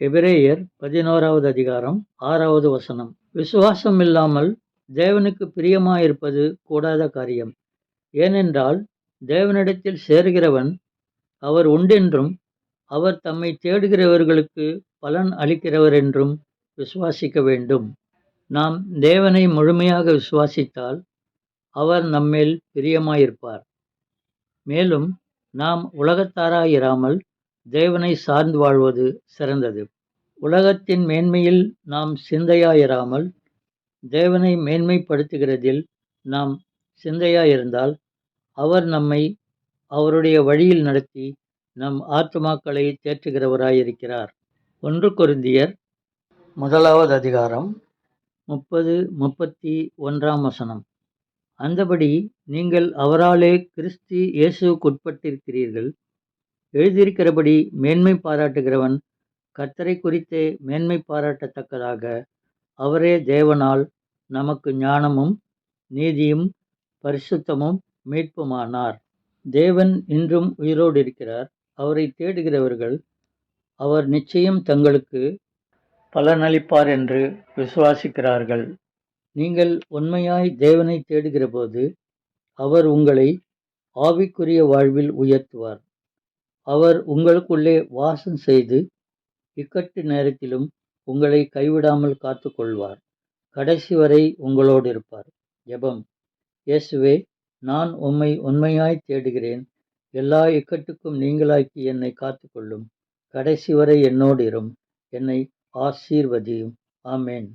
எபிரேயர் பதினோராவது அதிகாரம் ஆறாவது வசனம். விசுவாசம் இல்லாமல் தேவனுக்கு பிரியமாயிருப்பது கூடாத காரியம். ஏனென்றால் தேவனிடத்தில் சேர்கிறவன் அவர் உண்டென்றும் அவர் தம்மை தேடுகிறவர்களுக்கு பலன் அளிக்கிறவர் என்றும் விசுவாசிக்க வேண்டும். நாம் தேவனை முழுமையாக விசுவாசித்தால் அவர் நம்மேல் பிரியமாயிருப்பார். மேலும் நாம் உலகத்தாராயிராமல் தேவனை சார்ந்து வாழ்வது சிறந்தது. உலகத்தின் மேன்மையில் நாம் சிந்தையாயிராமல் தேவனை மேன்மைப்படுத்துகிறதில் நாம் சிந்தையாயிருந்தால் அவர் நம்மை அவருடைய வழியில் நடத்தி நம் ஆத்மாக்களை தேற்றுகிறவராயிருக்கிறார். ஒன்று குருந்தியர் முதலாவது அதிகாரம் முப்பது முப்பத்தி ஒன்றாம் வசனம். அந்தபடி நீங்கள் அவராலே கிறிஸ்து இயேசுவுக்குட்பட்டிருக்கிறீர்கள். எழுதியிருக்கிறபடி மேன்மை பாராட்டுகிறவன் கர்த்தரை குறித்தே மேன்மை பாராட்டத்தக்கதாக. அவரே தேவனால் நமக்கு ஞானமும் நீதியும் பரிசுத்தமும் மீட்புமானார். தேவன் இன்றும் உயிரோடு இருக்கிறார் அவரை தேடுகிறவர்கள் அவர் நிச்சயம் தங்களுக்கு பலனளிப்பார் என்று விசுவாசிக்கிறார்கள். நீங்கள் உண்மையாய் தேவனை தேடுகிறபோது அவர் உங்களை ஆவிக்குரிய வாழ்வில் உயர்த்துவார். அவர் உங்களுக்குள்ளே வாசம் செய்து இக்கட்டு நேரத்திலும் உங்களை கைவிடாமல் காத்துக்கொள்வார். கடைசி வரை உங்களோடு இருப்பார். ஜெபம். இயேசுவே நான் உம்மை உண்மையாய் தேடுகிறேன். எல்லா இக்கட்டுக்கும் நீங்களாக்கி என்னை காத்துக்கொள்ளும். கடைசி வரை என்னோடு இரும். என்னை ஆசீர்வதியும். ஆமேன்.